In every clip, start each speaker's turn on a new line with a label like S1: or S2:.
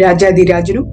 S1: രാജാതിരാജനും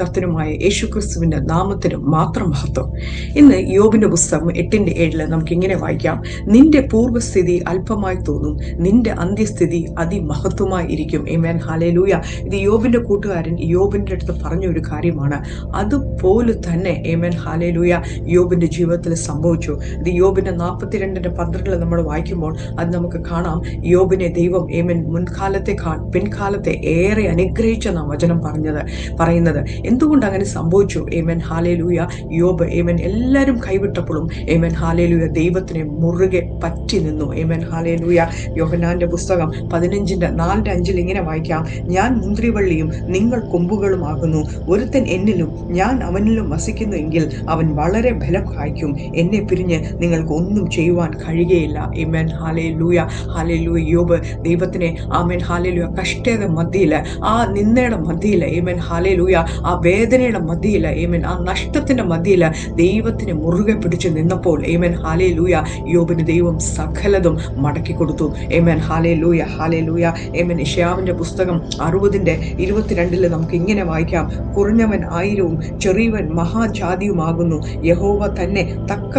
S1: കർത്തനുമായ യേശുക്രിസ്തുവിന്റെ നാമത്തിനും മാത്രം മഹത്വം. ഇന്ന് യോബിന്റെ പുസ്തകം എട്ടിന്റെ ഏഴിൽ നമുക്ക് ഇങ്ങനെ വായിക്കാം. നിന്റെ പൂർവസ്ഥിതി അല്പമായി തോന്നും നിന്റെ അന്ത്യസ്ഥിതി അതിമഹത്വമായി ഇരിക്കും. എമേൻ ഹാലേലൂയ ഇത് യോബിന്റെ കൂട്ടുകാരൻ യോബിന്റെ അടുത്ത് പറഞ്ഞ ഒരു കാര്യമാണ്. അതുപോലെ തന്നെ എമേൻ ഹാലേലൂയ യോബിന്റെ ജീവിതത്തിൽ സംഭവിച്ചു. ഇത് യോബിന്റെ നാൽപ്പത്തിരണ്ടിന്റെ പന്ത്രണ്ടിൽ നമ്മൾ വായിക്കുമ്പോൾ അത് നമുക്ക് കാണാം. യോബിനെ ദൈവം ഏമൻ മുൻകാലത്തെ പിൻകാലത്തെ ഏറെ അനുഗ്രഹിച്ചെന്ന വചനം പറഞ്ഞത് പറയുന്നത്. എന്തുകൊണ്ട് അങ്ങനെ സംഭവിച്ചു? ഏമൻ ഹാലേലൂയ യോബ് ഏമൻ എല്ലാവരും കൈവിട്ടപ്പോഴും ഏമൻ ഹാലേലൂയ ദൈവത്തിനെ മുറുകെ പറ്റി നിന്നു. ഏമൻ ഹാലേലൂയ യോഹനാന്റെ പുസ്തകം പതിനഞ്ചിന്റെ നാലിന്റെ അഞ്ചിൽ ഇങ്ങനെ വായിക്കാം. ഞാൻ മുന്തിരിവള്ളിയും നിങ്ങൾ കൊമ്പുകളും ആകുന്നു. ഒരുത്തൻ എന്നിലും ഞാൻ അവനിലും വസിക്കുന്നു എങ്കിൽ അവൻ വളരെ ബലം കായ്ക്കും. എന്നെ പിരിഞ്ഞ് നിങ്ങൾക്ക് ഒന്നും ചെയ്യുവാൻ കഴിയുകയില്ല. ഏമൻ ഹാലേ ലൂയ ഹാലേ ലൂയ യോബ് ദൈവത്തിനെ ആമേൻ ഹാലേ ലൂയ കഷ്ടയുടെ മധ്യയിൽ ആ നിന്നയുടെ മധ്യയിൽ ഏമൻ ഹാലേ ലൂയ ആ വേദനയുടെ മതിയിൽ ഏമൻ ആ നഷ്ടത്തിന്റെ മതിയിൽ ദൈവത്തിന് മുറുകെ പിടിച്ച് നിന്നപ്പോൾ ഏമൻ ഹാലേ ലൂയ യോബിന് ദൈവം സകലതും മടക്കി കൊടുത്തു. ഏമൻ ഹാലേ ലൂയ ഹാലേ ലൂയ ഏമൻ ഇഷയാവിന്റെ പുസ്തകം അറുപതിന്റെ ഇരുപത്തിരണ്ടിൽ നമുക്ക് ഇങ്ങനെ വായിക്കാം. കുറഞ്ഞവൻ ആയിരവും ചെറിയവൻ മഹാജാതിയുമാകുന്നു. യഹോവ തന്നെ തക്ക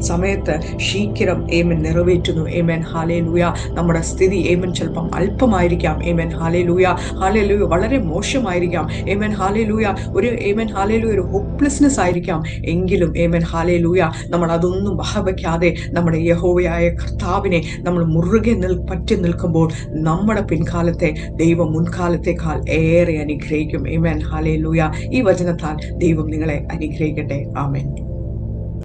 S1: സമയത്ത് ശീഘ്രം ഏമൻ നിറവേറ്റുന്നു. ഏമൻ ഹാലേ ലൂയ നമ്മുടെ സ്ഥിതി ഏമൻ ചിലപ്പം അല്പമായിരിക്കാം. ഏമൻ ഹാലേ ലൂയ ഹാലേ ലൂയ വളരെ മോശമായിരിക്കാം. ഏമൻ ഹാലേ ലൂയ ഒരു ഏമൻ ഹാലേ ലൂയ ഒരു ഹോപ്പ്ലെസ്നെസ് ആയിരിക്കാം. എങ്കിലും ഏമൻ ഹാലേ ലൂയ നമ്മൾ അതൊന്നും വഹവയ്ക്കാതെ നമ്മുടെ യഹോവയായ കർത്താവിനെ നമ്മൾ മുറുകെ നിൽ പറ്റി നിൽക്കുമ്പോൾ നമ്മുടെ പിൻകാലത്തെ ദൈവം മുൻകാലത്തെക്കാൾ ഏറെ അനുഗ്രഹിക്കും. ഏമൻ ഹാലേ ലൂയ ഈ വചനത്താൽ ദൈവം നിങ്ങളെ അനുഗ്രഹിക്കട്ടെ. ആമേൻ.